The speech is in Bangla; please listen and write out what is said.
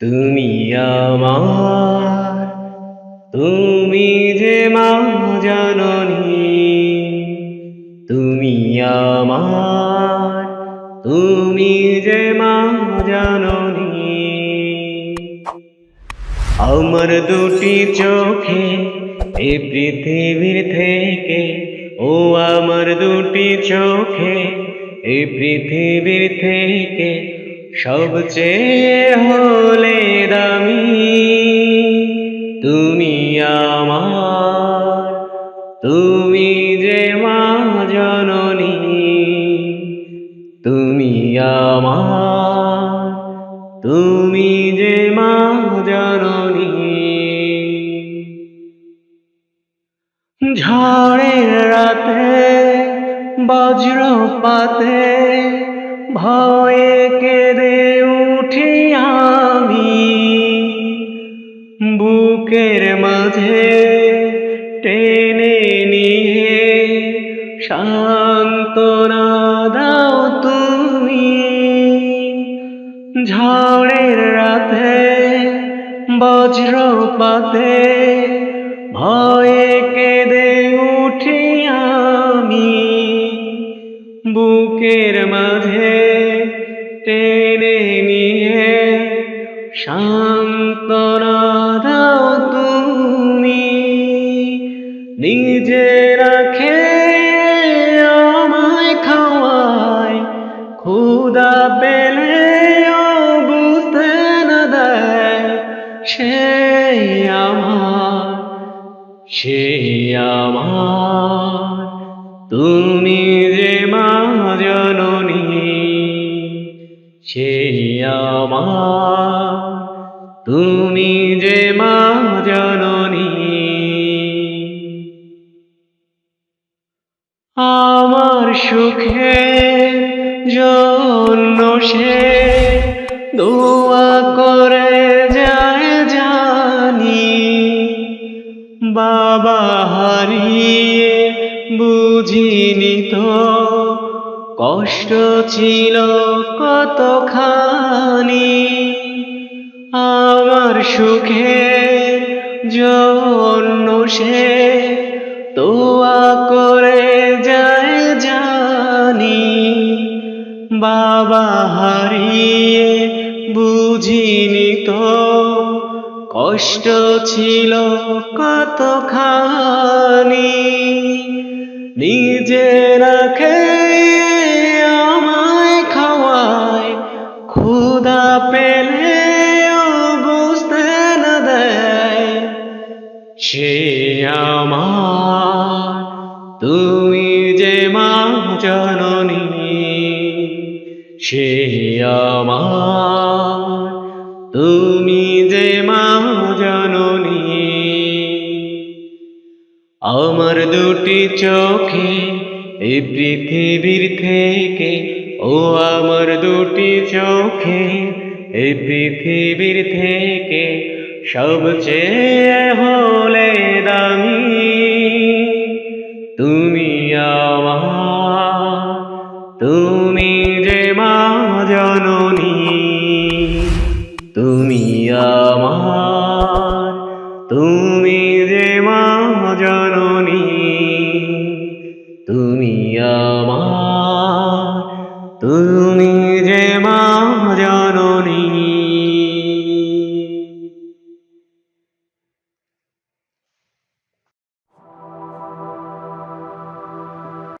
তুমি আমার, তুমি যে মা জননী, তুমি আমার, তুমি যে মা জননী। আমার দুটি চোখে এই পৃথিবীর থেকে ও আমার দুটি চোখে এই পৃথিবীর থেকে সবচেয়ে হলে দামি। তুমি আমার, তুমি যে মা জননী, তুমি আমার, তুমি যে ঝড়ের রাতে, বজ্রপাতে ভয়ে কেঁদে উঠি আমি। বুকের মাঝে টেনে নিয়ে সান্ত্বনা দাও তুমি। ঝড়ের রাতে, বজ্রপাতে ভয়ে কেঁদে উঠি আমি। বুকের মাঝে টেনে নিয়ে সান্ত্বনা সে আমার। তুমি যে মা জননী, সে আমার। তুমি যে মা জননী, আমার সুখে জন্য সে দোয়া বাবা হারিয়ে বুঝিনি তো। কষ্ট ছিল কতখানি, আমার সুখে জন্য সে তোয়া করে যায় জানি। বাবা হারিয়ে বুঝিনি তো। কষ্ট ছিল কতখানি? নিজে রাখে আমায় খাওয়ায় ক্ষুদা পেলে বুঝতে না দেয়। সে আমার, তুমি যে মা জননী, সে আমার, তুমি যে মা আমার দুটি চোখে এই পৃথিবীর থেকে, ও আমার দুটি চোখে এই পৃথিবীর থেকে সবচেয়ে হলে দামি। তুমি তুমি যে মা জননী, তুমি আমার, তুমি যে মা জননী। তুমি আমার তুমি